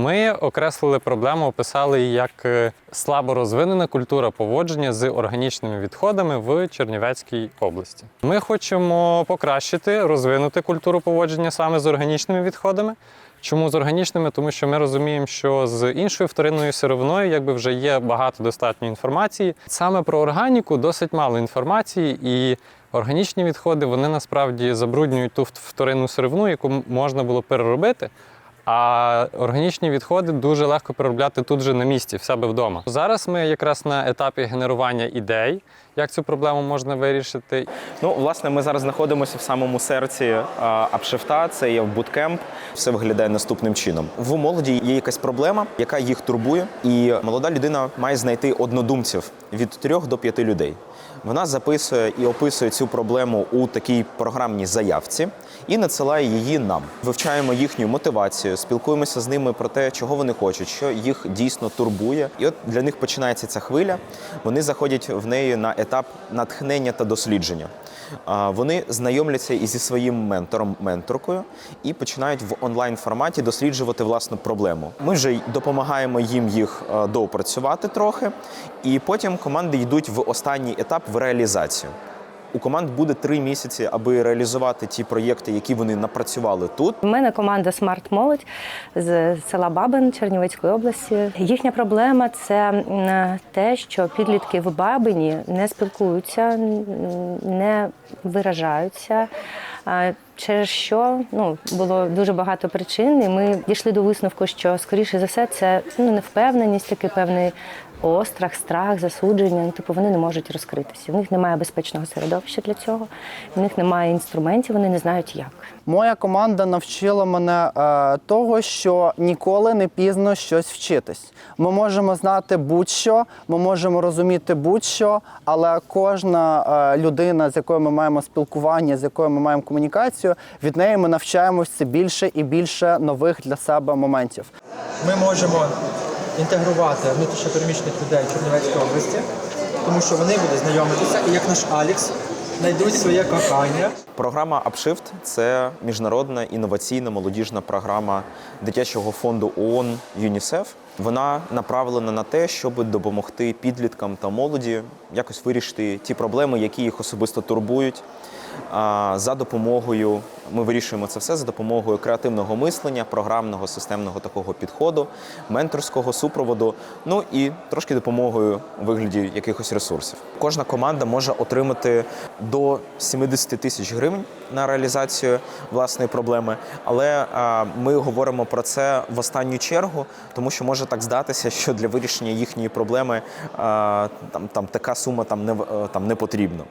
Ми окреслили проблему, описали як е, слабо розвинена культура поводження з органічними відходами в Чернівецькій області. Ми хочемо покращити, розвинути культуру поводження саме з органічними відходами. Чому з органічними? Тому що ми розуміємо, що з іншою вторинною сировиною якби вже є багато достатньо інформації. Саме про органіку досить мало інформації, і органічні відходи вони насправді забруднюють ту вторинну сировину, яку можна було переробити. А органічні відходи дуже легко переробляти тут же на місці, в себе вдома. Зараз ми якраз на етапі генерування ідей, як цю проблему можна вирішити. Ну, власне, ми зараз знаходимося в самому серці апшифта, це є буткемп. Все виглядає наступним чином. В молоді є якась проблема, яка їх турбує, і молода людина має знайти однодумців від трьох до п'яти людей. Вона записує і описує цю проблему у такій програмній заявці і надсилає її нам. Вивчаємо їхню мотивацію, спілкуємося з ними про те, чого вони хочуть, що їх дійсно турбує. І от для них починається ця хвиля. Вони заходять в неї на етап натхнення та дослідження. Вони знайомляться і зі своїм ментором, менторкою і починають в онлайн форматі досліджувати власну проблему. Ми вже допомагаємо їм їх допрацювати трохи, і потім команди йдуть в останній етап в реалізацію. У команд буде три місяці, аби реалізувати ті проєкти, які вони напрацювали тут. У мене команда Смарт Молодь з села Бабин Чернівецької області. Їхня проблема це те, що підлітки в Бабині не спілкуються, не виражаються. Через що ну було дуже багато причин, і ми дійшли до висновку, що скоріше за все це ну невпевненість, такий певний острах, страх, засудження. Ну, типу вони не можуть розкритися. У них немає безпечного середовища для цього, у них немає інструментів, вони не знають як. Моя команда навчила мене е, того, що ніколи не пізно щось вчитись. Ми можемо знати будь-що, ми можемо розуміти будь-що, але кожна е, людина, з якою ми маємо спілкування, з якою ми маємо комунікацію, від неї ми навчаємося більше і більше нових для себе моментів. ми можемо інтегрувати внутрішньопереміщених людей Чернівецької області, тому що вони будуть знайомитися, і як наш Алікс знайдуть своє кохання. Програма Upshift – це міжнародна інноваційна молодіжна програма дитячого фонду ООН ЮНІСЕФ. Вона направлена на те, щоб допомогти підліткам та молоді якось вирішити ті проблеми, які їх особисто турбують. За допомогою ми вирішуємо це все за допомогою креативного мислення, програмного системного такого підходу, менторського супроводу, ну і трошки допомогою у вигляді якихось ресурсів. Кожна команда може отримати до 70 тисяч гривень на реалізацію власної проблеми, але ми говоримо про це в останню чергу, тому що може так здатися, що для вирішення їхньої проблеми там, там така сума там не е, там не потрібна.